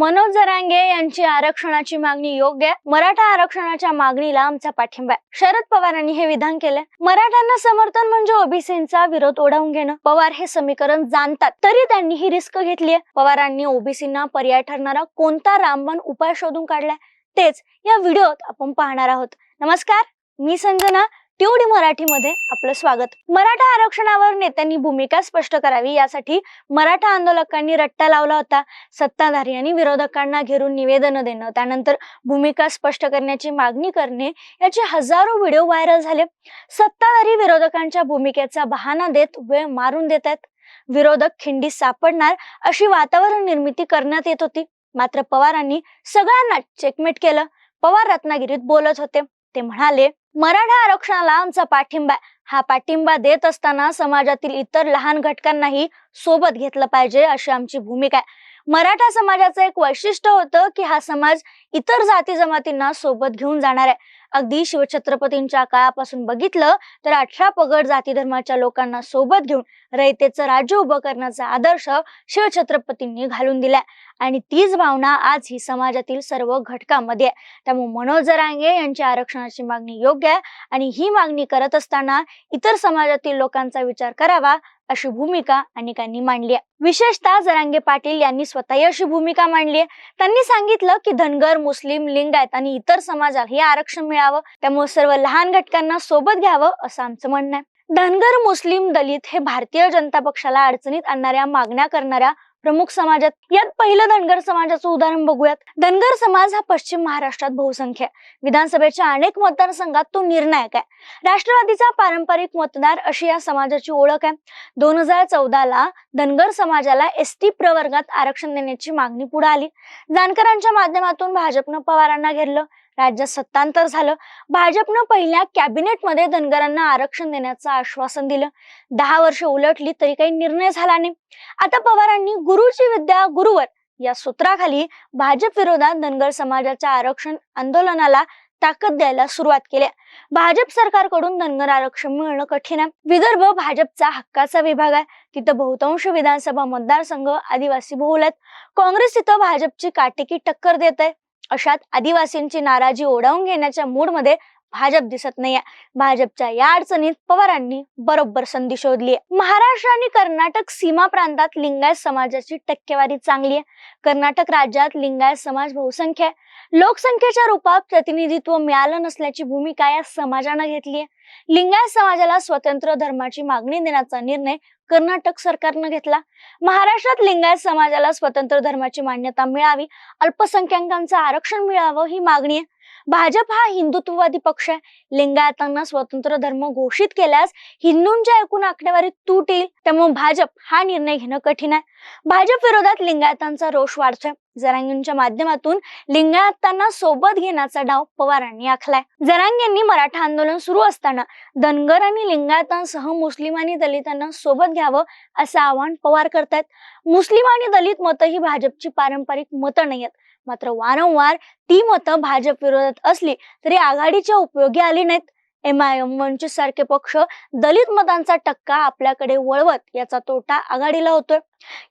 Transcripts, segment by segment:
मनोज जरांगे यांची आरक्षणाची मागणी योग्य आहे. मराठा आरक्षणाच्या मागणीला आमचा पाठिंबा आहे. शरद पवारांनी हे विधान केलंय. मराठ्यांना समर्थन म्हणजे ओबीसींचा विरोध ओढावून घेणं. पवार हे समीकरण जाणतात. तरी त्यांनी ही रिस्क घेतलीय पवारांनी ओबीसींना पर्याय ठरणारा कोणता रामबन उपाय शोधून काढलाय? तेच या व्हिडिओत आपण पाहणार आहोत. नमस्कार. मी संजना. टीओडी मराठीमध्ये आपलं स्वागत. मराठा आरक्षणावर नेत्यांनी भूमिका स्पष्ट करावी यासाठी मराठा आंदोलकांनी रट्टा लावला होता. सत्ताधारी आणि विरोधकांना घेरून निवेदन देणं त्यानंतर भूमिका स्पष्ट करण्याची मागणी करणे याचे हजारो व्हिडिओ व्हायरल झाले. सत्ताधारी विरोधकांच्या भूमिकेचा बहाना देत वेळ मारून देत आहेत. विरोधक खिंडी सापडणार अशी वातावरण निर्मिती करण्यात येत होती. मात्र पवारांनी सगळ्यांना चेकमेट केलं. पवार रत्नागिरीत बोलत होते. ते म्हणाले मराठा आरक्षणाला आमचा पाठिंबा आहे. हा पाठिंबा देत असताना समाजातील इतर लहान घटकांनाही सोबत घेतलं पाहिजे अशी आमची भूमिका आहे मराठा समाजाचं एक वैशिष्ट्य होतं की हा समाज इतर जाती जमातींना सोबत घेऊन जाणार आहे अगदी शिवछत्रपतींच्या काळापासून बघितलं तर अठरा पगड जाती धर्माच्या लोकांना सोबत घेऊन रयतेचं राज्य उभं करण्याचा आदर्श शिवछत्रपतींनी घालून दिलाय. आणि तीच भावना आज ही समाजातील सर्व घटकांमध्ये आहे. त्यामुळे मनोज जरांगे यांची आरक्षणाची मागणी योग्य आहे. आणि ही मागणी करत असताना इतर समाजातील लोकांचा विचार करावा अशी भूमिका अनेकांनी मांडली आहे. विशेषतः जरांगे पाटील यांनी स्वतःही अशी भूमिका मांडली आहे. त्यांनी सांगितलं की धनगर मुस्लिम लिंगायत आणि इतर समाजाला हे आरक्षण मिळावं. त्यामुळे सर्व लहान घटकांना सोबत घ्यावं असं आमचं म्हणणं आहे. धनगर मुस्लिम दलित हे भारतीय जनता पक्षाला अडचणीत आणणाऱ्या मागण्या करणाऱ्या प्रमुख समाजात यात पहिलं धनगर समाजाचं उदाहरण बघूयात. धनगर समाज हा पश्चिम महाराष्ट्रात बहुसंख्य आहे. विधानसभेच्या अनेक मतदारसंघात तो निर्णायक आहे. राष्ट्रवादीचा पारंपरिक मतदार अशी या समाजाची ओळख आहे. दोन हजार चौदाला धनगर समाजाला एस टी प्रवर्गात आरक्षण देण्याची मागणी पुढे आली. जानकरांच्या माध्यमातून भाजपनं पवारांना घेरलं. राज्यात सत्तांतर झालं. भाजपनं पहिल्या कॅबिनेटमध्ये धनगरांना आरक्षण देण्याचं आश्वासन दिलं. दहा वर्ष उलटली तरी काही निर्णय झाला नाही. आता पवारांनी गुरुची विद्या गुरुवर या सूत्राखाली भाजप विरोधात धनगर समाजाच्या आरक्षण आंदोलनाला ताकद द्यायला सुरुवात केली भाजप सरकारकडून धनगर आरक्षण मिळणं कठीण आहे. विदर्भ भाजपचा हक्काचा विभाग आहे. तिथं बहुतांश विधानसभा मतदारसंघ आदिवासी बहुल आहेत. काँग्रेस तिथं भाजपची काटेकी टक्कर देत आहे अशात आदिवासींची नाराजी ओढावून घेण्याच्या मूडमध्ये भाजप दिसत नाहीये. भाजपच्या या अडचणीत पवारांनी बरोबर संधी शोधली आहे महाराष्ट्र आणि कर्नाटक सीमा प्रांतात लिंगायत समाजाची टक्केवारी चांगली आहे कर्नाटक राज्यात लिंगायत समाज बहुसंख्य आहे. लोकसंख्येच्या रूपात प्रतिनिधित्व मिळालं नसल्याची भूमिका या समाजानं घेतली आहे लिंगायत समाजाला स्वतंत्र धर्माची मागणी देण्याचा निर्णय कर्नाटक सरकारनं घेतला. महाराष्ट्रात लिंगायत समाजाला स्वतंत्र धर्माची मान्यता मिळावी अल्पसंख्याकांचं आरक्षण मिळावं ही मागणी आहे. भाजप हा हिंदुत्ववादी पक्ष आहे. लिंगायतांना स्वतंत्र धर्म घोषित केल्यास हिंदूंच्या एकूण आकडेवारीत तूट येईल. त्यामुळे भाजप हा निर्णय घेणं कठीण आहे. भाजप विरोधात लिंगायतांचा रोष वाढतोय. जरांगींच्या माध्यमातून लिंगायतांना सोबत घेण्याचा डाव पवारांनी आखलाय. जरांगेंनी मराठा आंदोलन सुरू असताना धनगर आणि लिंगायतांसह मुस्लिम आणि दलितांना सोबत घ्यावं असं आवाहन पवार करतायत. मुस्लिम आणि दलित मतं ही भाजपची पारंपरिक मतं नाही आहेत मात्र वारंवार ती मतं भाजप विरोधात असली तरी आघाडीच्या उपयोगी आली नाहीत. एम आय एम वंचित सारखे पक्ष दलित मतांचा टक्का आपल्याकडे वळवत याचा तोटा आघाडीला होतोय.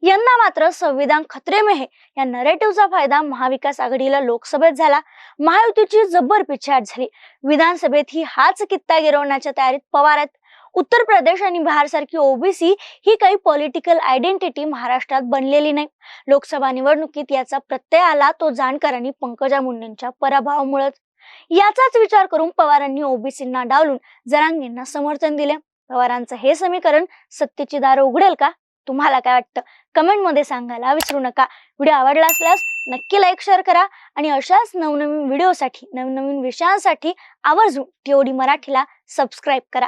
यंदा मात्र संविधान खत्रे में या नरेटिव्हचा फायदा महाविकास आघाडीला लोकसभेत झाला. महायुतीची जबर पिछाट झाली. विधानसभेत ही हाच कित्ता गिरवण्याच्या तयारीत पवार आहेत. उत्तर प्रदेश आणि बिहार सारखी ओबीसी ही काही पॉलिटिकल आयडेंटिटी महाराष्ट्रात बनलेली नाही. लोकसभा निवडणुकीत याचा प्रत्यय आला तो जाणकारांनी आणि पंकजा मुंडेंच्या पराभवामुळेच. याचाच विचार करून पवारांनी ओबीसींना डावलून जरांगींना समर्थन दिले. पवारांचं हे समीकरण सत्तेची दार उघडेल का? तुम्हाला काय वाटतं? कमेंटमध्ये सांगायला विसरू नका. व्हिडिओ आवडला असल्यास नक्की लाईक शेअर करा आणि अशाच नवनवीन व्हिडिओसाठी नवनवीन विषयांसाठी आवर्जून टीओडी मराठीला सबस्क्राईब करा.